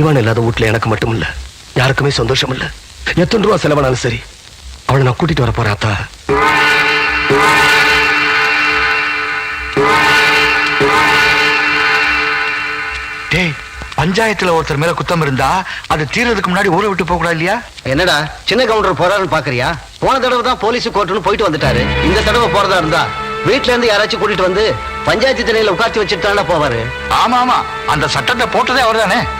தெய்வான இல்லாத வீட்டுல எனக்கு மட்டும் இல்ல. யாருக்குமே சந்தோஷம் இல்ல. எத்தனை ரூபா செலவானாலும் சரி அவளை நான் கூட்டிட்டு வர போறேன் அத்தா. டேய் பஞ்சாயத்துல ஒருத்தர் மேல குத்தம் இருந்தா அது தீர்றதுக்கு முன்னாடி ஊரை விட்டு போக கூடாது இல்லையா? என்னடா சின்ன கவுண்டர் போறாருன்னு பாக்குறியா? போன தடவை தான் போலீஸ் கோர்ட்டுன்னு போயிட்டு வந்துட்டாரு. இந்த தடவை போறதா இருந்தா வீட்ல இருந்து யாராச்சும் கூட்டிட்டு வந்து பஞ்சாயத்து திணையில உட்கார்த்தி வச்சுட்டு தானே போவாரு? ஆமா ஆமா. அந்த சட்டத்தை போட்டதே அவர்தானே? அத்தா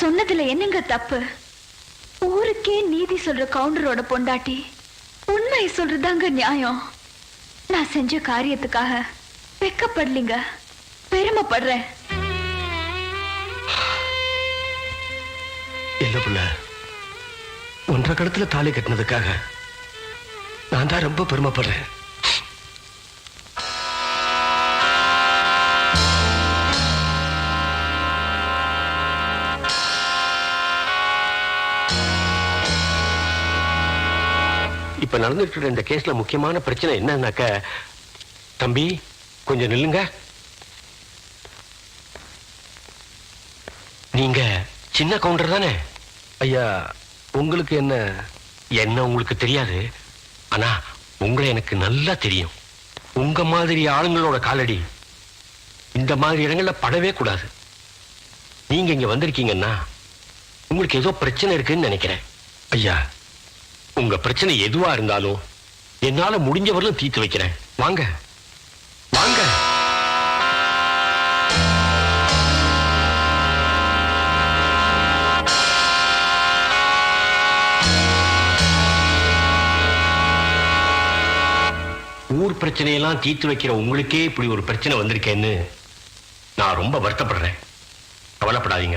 நான் சொன்னதுல என்னங்க தப்பு? ஊருக்கே நீதி சொல்ற கவுண்டரோட பொண்டாட்டி உண்மை சொல்றதாங்க நியாயம். நான் செஞ்ச காரியத்துக்காக வெக்கப்படலிங்க. பெருமைப்படுறேன். இல்ல புள்ள. ஒன்றரை கடத்துல தாலி கட்டினதுக்காக நான் தான் ரொம்ப பெருமைப்படுறேன். இப்ப நடந்துட்டு இந்த கேஸ்ல முக்கியமான பிரச்சனை என்னன்னாக்க தம்பி கொஞ்சம் நில்லுங்க. நீங்க சின்ன கவுண்டர் தானே? ஐயா உங்களுக்கு என்ன? என்ன உங்களுக்கு தெரியாது. ஆனா உங்களை எனக்கு நல்லா தெரியும். உங்க மாதிரி ஆளுங்களோட காலடி. இந்த மாதிரி இடங்கள்ல படவே கூடாது. நீங்க இங்க வந்திருக்கீங்கன்னா உங்களுக்கு ஏதோ பிரச்சனை இருக்குன்னு நினைக்கிறேன். ஐயா உங்க பிரச்சனை எதுவா இருந்தாலும் என்னால முடிஞ்சவரையும் தீர்த்து வைக்கிறேன். வாங்க. வாங்க. ஊர் பிரச்சனையெல்லாம் தீர்த்து வைக்கிற உங்களுக்கே இப்படி ஒரு பிரச்சனை வந்திருக்கேன்னு நான் ரொம்ப வருத்தப்படுறேன். கவலைப்படாதீங்க.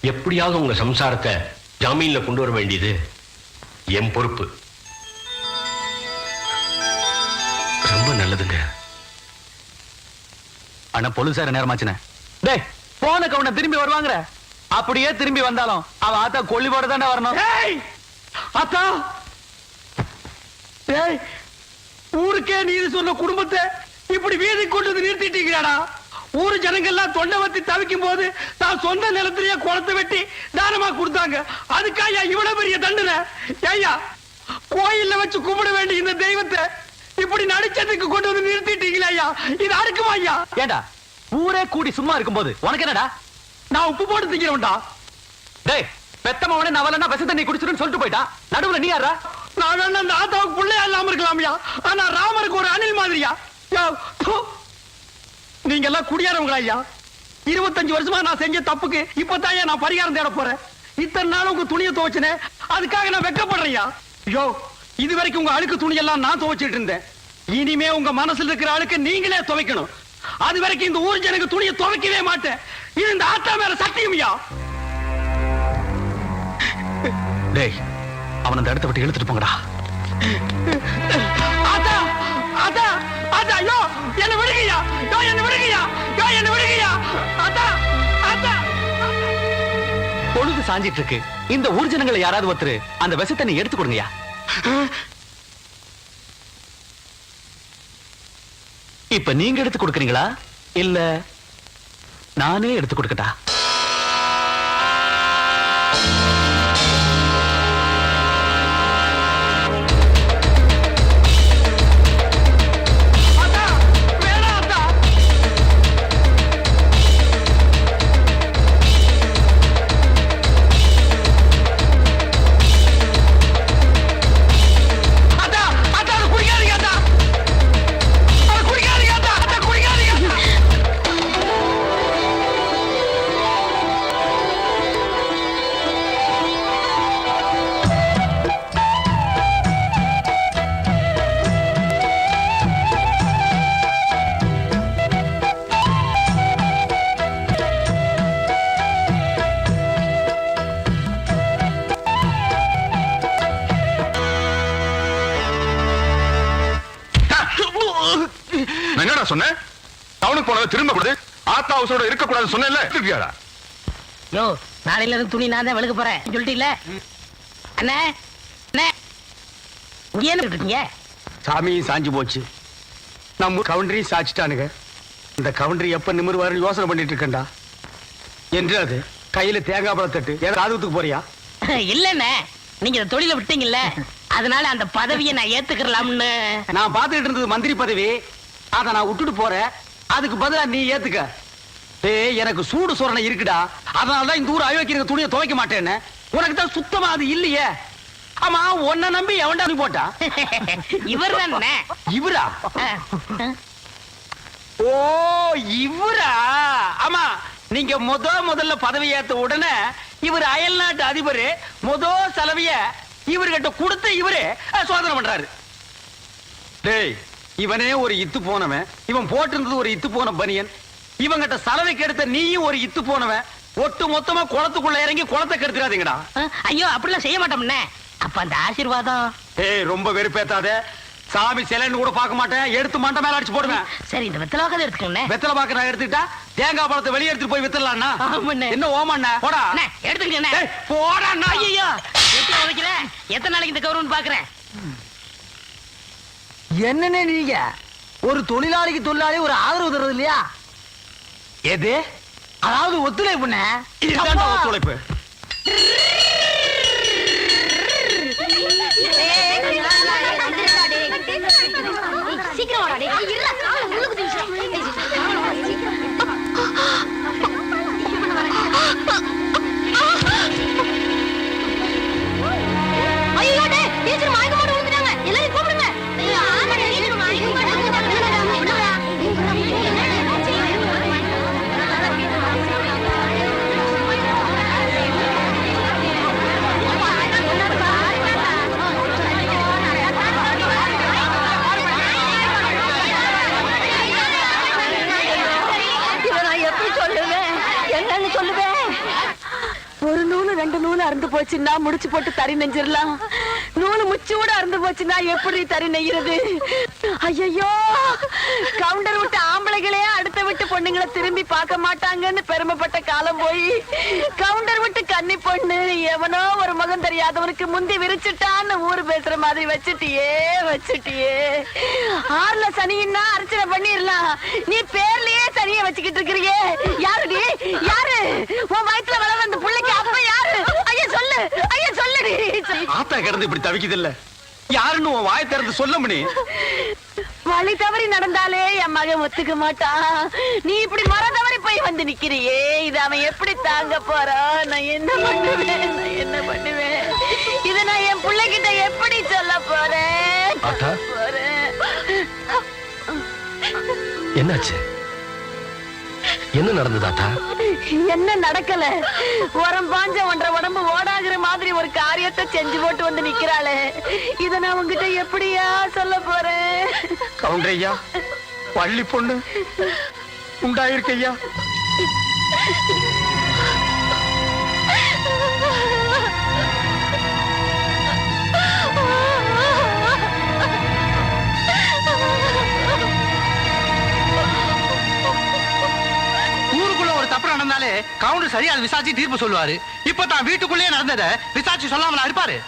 எப்படியாவது உங்க சம்சாரத்தை ஜாமீன்ல கொண்டு வர வேண்டியது என் பொறுப்பு. ரொம்ப நல்லதுங்க. ஆனா போலீசார நேரமாச்சுனே. டேய் போன கவுன திரும்பி வருவாங்கற. அப்படியே திரும்பி வந்தாலும் அவ ஆத்தா கொல்லி போட தானே வரணும் அத்தா டேய் ஊருக்கே நீ சொன்ன குடும்பத்தை இப்படி வீதி கொண்டு வந்து நிறுத்திட்டீங்களாடா? ஊரு ஜனங்கள்லாம் தொண்டை வத்தி தவிக்கும் போது தான் சொந்த நிலத்திலேயே குளத்தை வெட்டி தானமா கொடுத்தாங்க. அதுக்காக இவ்வளவு பெரிய தண்டனை? ஐயா கோயில்ல வச்சு கும்பிட வேண்டிய இந்த தெய்வத்தை இப்படி நடிச்சதுக்கு கொண்டு வந்து நிறுத்திட்டீங்களா ஐயா? இது அடுக்குமா ஐயா? ஏண்டா ஊரே கூடி சும்மா இருக்கும்போது உனக்கு என்னடா? நான் உப்பு போட்டு திங்கிறவன்டா. டேய் பெத்தமவனே நவலன்னா விஷ தண்ணி குடிச்சிருன்னு சொல்லிட்டு போயிட்டா. நடுவுல நீ யாரா நான் அந்த ஆத்தாவுக்கு பிள்ளையா இல்லாம இருக்கலாம்யா ஆனா ராமருக்கு ஒரு அணில் மாதிரியா. நீங்க எல்லாம் குடியாரவங்களா ஐயா. இருபத்தஞ்சு வருஷமா நான் செஞ்ச தப்புக்கு இப்பதான் நான் பரிகாரம் தேட போறேன். இத்தனை நாள் உங்க துணியை துவைச்சனே அதுக்காக நான் வெக்கப்படுறேன்யா ஐயோ. இது வரைக்கும் உங்க அழுக்கு துணியெல்லாம் நான் துவைச்சிட்டு இருந்தேன். இனிமே உங்க மனசுல இருக்கிற ஆளுக்கு நீங்களே துவைக்கணும். அது வரைக்கும் இந்த ஊர் ஜனங்க துணியை துவைக்கவே மாட்டேன். இது இந்த ஆத்தா மேல சத்தியம்யா டேய் அவன் அந்த இடத்த விட்டு இழுத்துட்டு போங்கடா. ஆத்தா ஆத்தா ஆத்தா ஐயோ என்ன விடுங்கய்யா யோ என்ன விடுங்கய்யா. யோ என்ன விடுங்கய்யா. அத்தா அத்தா பொழுது சாஞ்சிட்டு இருக்கு இந்த ஊர் ஜனங்களை யாராவது ஒருத்தர் அந்த விஷத்தை நீ எடுத்து கொடுங்கயா இப்ப நீங்க எடுத்து கொடுக்கறீங்களா? இல்ல நானே எடுத்து கொடுக்கட்டா? ஹவுஸோட இருக்க கூடாது சொன்னேன்ல. இருக்கியாடா யோ நாளையில இருந்து துணி நான் தான் வெளுக்க போறேன். சொல்லிட்டீல அண்ணே அண்ணே. இங்க என்ன இருக்கீங்க? சாமியும் சாஞ்சு போச்சு. நம்ம கவுண்டரையும் சாச்சிட்டானுங்க. இந்த கவுண்டரி எப்ப நிமிருவாரு யோசனை பண்ணிட்டு இருக்கேன்டா. என்று அது? கையில தேங்காய் பழம் தட்டு. ஏதோ காதுகுத்துக்கு போறியா? இல்லண்ணே. நீங்க இந்த தொழில விட்டீங்கல்ல. அதனால அந்த பதவியை நான் ஏத்துக்கலாம்னு நான் பார்த்துக்கிட்டு இருந்தது மந்திரி பதவி. அதை நான் விட்டுட்டு போறேன். அதுக்கு பதிலா நீ ஏத்துக்க. டேய் எனக்கு சூடு சொரணை இருக்குடா. அதனால தான் இந்த ஊர் அயோக்கிய துணியை துவைக்க மாட்டேன்னு. உனக்கு தான் சுத்தமா அது இல்லையே. ஆமா உன்னை நம்பி எவன்டா போட்டா? இவர்? தானே இவரா ஓ இவரா? ஆமா நீங்க முத முதல்ல பதவி ஏத்த உடனே இவர் அயல் நாட்டு அதிபர் முத செலவிய இவர்கிட்ட கொடுத்து இவரு சோதனை பண்றாரு. டேய் இவனே ஒரு இத்து போனவன். இவன் போட்டிருந்தது ஒரு இத்து போன பனியன். இவங்கிட்ட சலவைக்கு எடுத்த நீயும் ஒரு இத்து போனவன் ஒட்டு மொத்தமா குளத்துக்குள்ள இறங்கி குளத்தை கெடுத்துறாதீங்கடா. ஐயோ அப்படிலாம் செய்ய மாட்டோம்ண்ணே அப்ப அந்த ஆசீர்வாதம்? ஏய் ரொம்ப வெறுப்பேத்தாத. சாமி சிலைன்னு கூட பார்க்க மாட்டேன். எடுத்து மண்டை மேல அடிச்சு போடுவேன். சரி இந்த வெத்தலை வாக்கதை எடுத்துக்கோண்ணே வெத்தலை பாக்க நான் எடுத்துக்கிட்டா தேங்காய் பழத்தை வெளியே எடுத்துட்டு போய் வித்தலாம்னா. என்ன ஓமாண்ணா போடா. ஏய், போடா ஐயோ எப்படி உதைக்கிற எத்தனை நாளைக்கு இந்த கௌரவம் பாக்குறேன் என்னன்னு நீங்க? ஒரு தொழிலாளிக்கு தொழிலாளி ஒரு ஆதரவு தர்றது இல்லையா? எது? அதாவது ஒத்துழைப்புண்ணே. இதுதான்டா ஒத்துழைப்பு. ரெண்டு நூல் அறுந்து போச்சுன்னா முடிச்சு போட்டு தறி நெஞ்சிடலாம் நூலு முச்சூட அறுந்து போச்சுன்னா எப்படி தறி நெய்யறது? ஐயோ கவுண்டர் விட்டு ஆம்பளைகளே அடுத்த விட்டு பொண்ணுங்களை திரும்பி பார்க்க மாட்டாங்கன்னு பெருமைப்பட்ட காலம் போய் கவுண்டர் விட்டு கன்னி பொண்ணு எவனோ ஒரு மகன் தெரியாதவனுக்கு முந்தி விரிச்சுட்டான்னு ஊர் பேசுற மாதிரி வச்சுட்டியே வச்சுட்டியே. ஆறுல சனின்னா அர்ச்சனை பண்ணிடலாம் நீ பேர்லயே சனிய வச்சுக்கிட்டு இருக்கிறியே. யாருடி யாரு? உன் வயித்துல வளர அந்த புள்ளைக்கு அப்ப யாரு? ஐயா சொல்லு. ஐயா சொல்லுடி ஆத்தா கிடந்து இப்படி தவிக்குது இல்ல யாருன்னு உன் வாயை திறந்து சொல்ல முடி வழி தவறி நடந்தாலே என் மகன் ஒத்துக்க மாட்டான். நீ இப்படி மர தவறி போய் வந்து நிக்கிறியே. இது அவன் எப்படி தாங்க போறான்? நான் என்ன பண்ணுவேன் நான் என்ன பண்ணுவேன்? என்னாச்சு? என்ன நடந்தது ஆத்தா என்ன நடக்கல? உரம் பாஞ்ச ஒன்றரை உடம்பு ஓடாகிற மாதிரி ஒரு காரியத்தை செஞ்சு போட்டு வந்து நிக்கிறாளே. இத நான் உங்ககிட்ட எப்படியா சொல்ல போறேன்? கவுண்டர் ஐயா பள்ளி பொண்ணு? உண்டாயிருக்கு கவுண்டர் சரியா அது விசாரிச்சு தீர்ப்பு சொல்லுவாரு. இப்ப தான் வீட்டுக்குள்ளேயே நடந்தத விசாரிச்சு சொல்லாமலா இருப்பாரு?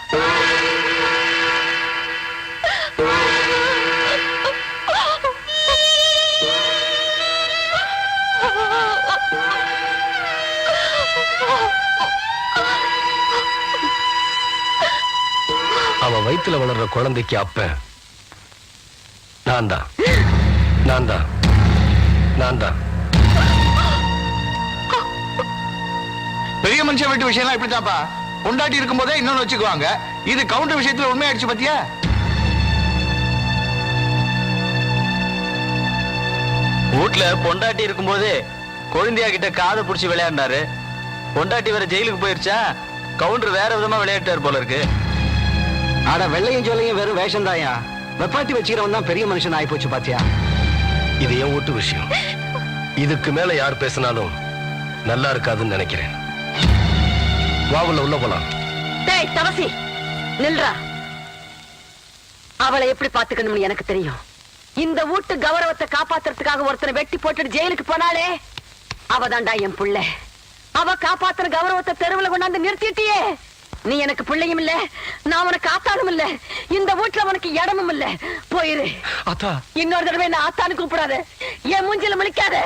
அவன் வயித்துல வளர்ற குழந்தைக்கு அப்ப நான் தான். நான் தான். நான் தான். பெரிய மனுஷன் வீட்டு விஷயம்லாம் இப்படித்தாப்பா பொண்டாட்டி இருக்கும் போதே இன்னொன்னு வச்சுக்குவாங்க. இது கவுண்டர் விஷயத்துல உண்மையாயிடுச்சு பாத்தியா? வீட்ல பொண்டாட்டி இருக்கும்போது கொழுந்தியா கிட்ட காதை புடிச்சு விளையாடினாரு பொண்டாட்டி வேற ஜெயிலுக்கு போயிருச்சா? கவுண்டர் வேற விதமா விளையாட்டாரு போல இருக்கு. ஆனா வெள்ளையும் ஜோலையும் வெறும் வேஷம் தாயா வெப்பாட்டி வச்சுக்கிறவன் தான் பெரிய மனுஷன் ஆயி போச்சு பாத்தியா? இது என் வீட்டு விஷயம். இதுக்கு மேல யார் பேசினாலும் நல்லா இருக்காதுன்னு நினைக்கிறேன். வாவுல உள்ள போலாம். டேய் தவசி நில்றா. அவளை எப்படி பாத்துக்கணும்னு எனக்கு தெரியும். இந்த வீட்டு கௌரவத்தை காப்பாத்துறதுக்காக ஒருத்தனை வெட்டி போட்டுட்டு ஜெயிலுக்கு போனாலே அவதான்டா என் புள்ள. அவ காப்பாத்துற கௌரவத்தை தெருவுல கொண்டாந்து நிறுத்திட்டியே. நீ எனக்கு பிள்ளையும் இல்ல நான் உனக்கு ஆத்தானும் இல்ல. இந்த வீட்டுல உனக்கு இடமும் இல்ல. போயிரு. இன்னொரு தடவை என்ன ஆத்தான்னு கூப்பிடாத. என் மூஞ்சில முழிக்காத.